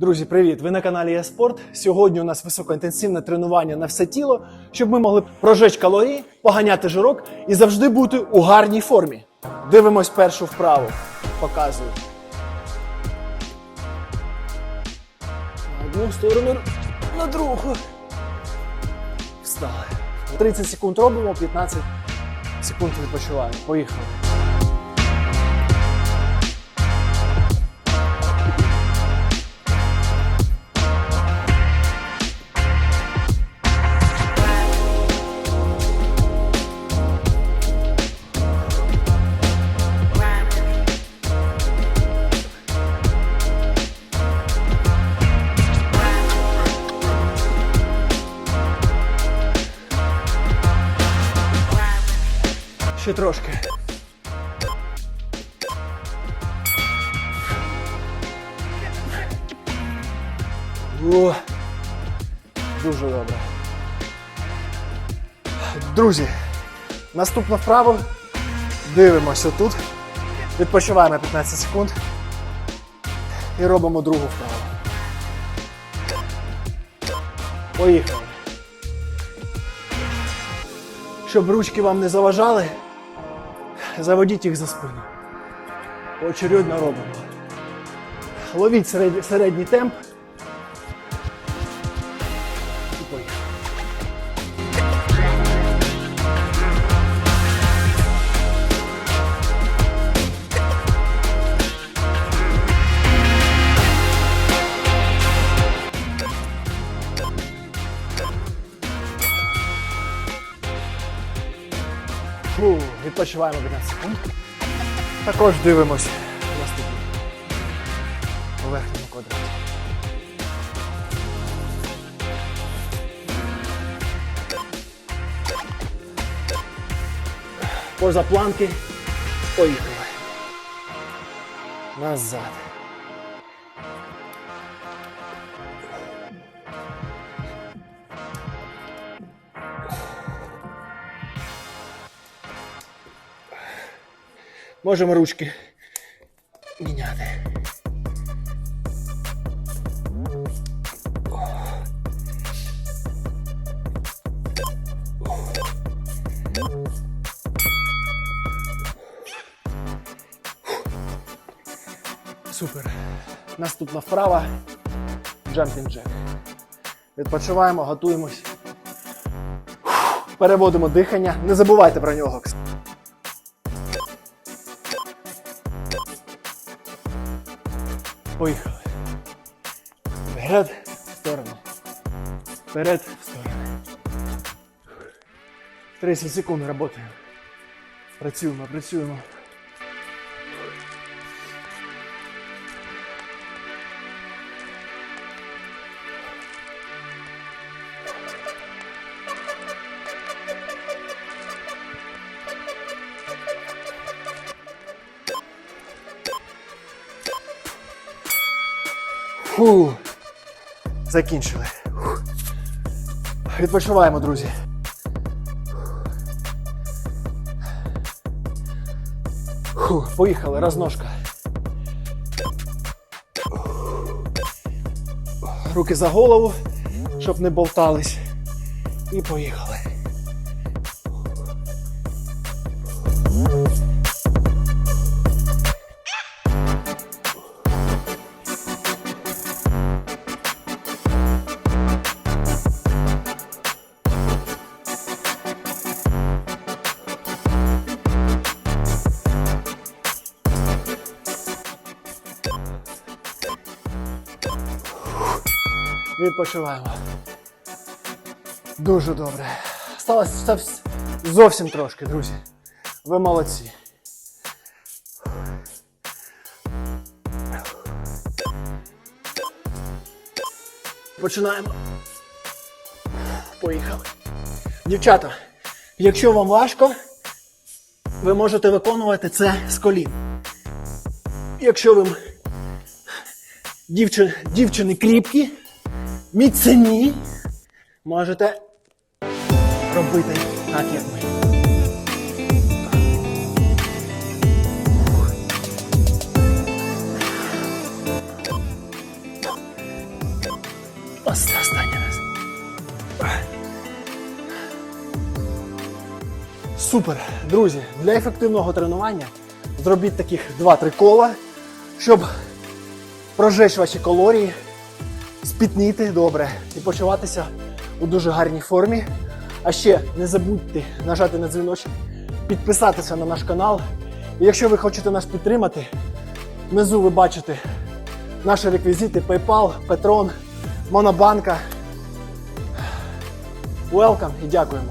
Друзі, привіт! Ви на каналі Еспорт. Сьогодні у нас високоінтенсивне тренування на все тіло, щоб ми могли прожечь калорії, поганяти жирок і завжди бути у гарній формі. Дивимось першу вправу. Показую. На одну сторону, на другу. Встали. 30 секунд робимо, 15 секунд відпочиваємо. Поїхали. Ще трошки. О, дуже добре. Друзі, наступна вправа. Дивимося тут. Відпочиваємо 15 секунд. І робимо другу вправу. Поїхали. Щоб ручки вам не заважали, заводіть їх за спину. Поочередно робимо. Ловіть середній, темп. Фу, відпочиваємо 15 секунд. Також дивимось наступну у верхньому квадраті. Поза планки. Поїхали. Назад. Можемо ручки міняти. Супер. Наступна вправа. Jumping jack. Відпочиваємо, готуємось. Переводимо дихання. Не забувайте про нього. Поїхали. Вперед, в сторону. Вперед, в сторону. 30 секунд работаємо. Працюємо, працюємо. Фу. Закінчили. Відпочиваємо, друзі. Фу. Поїхали, розножка. Руки за голову, щоб не болтались. І поїхали. Відпочиваємо. Дуже добре. Сталося зовсім трошки, друзі. Ви молодці. Починаємо. Поїхали. Дівчата, якщо вам важко, ви можете виконувати це з колін. Якщо ви дівчини, кріпкі, міцні, можете робити так, як ми. Останній раз. Супер, друзі! Для ефективного тренування зробіть таких 2-3 кола, щоб прожечь ваші калорії, спітніти добре і почуватися у дуже гарній формі. А ще не забудьте нажати на дзвіночок, підписатися на наш канал. І якщо ви хочете нас підтримати, внизу ви бачите наші реквізити PayPal, Petron, Монобанка. Welcome і дякуємо.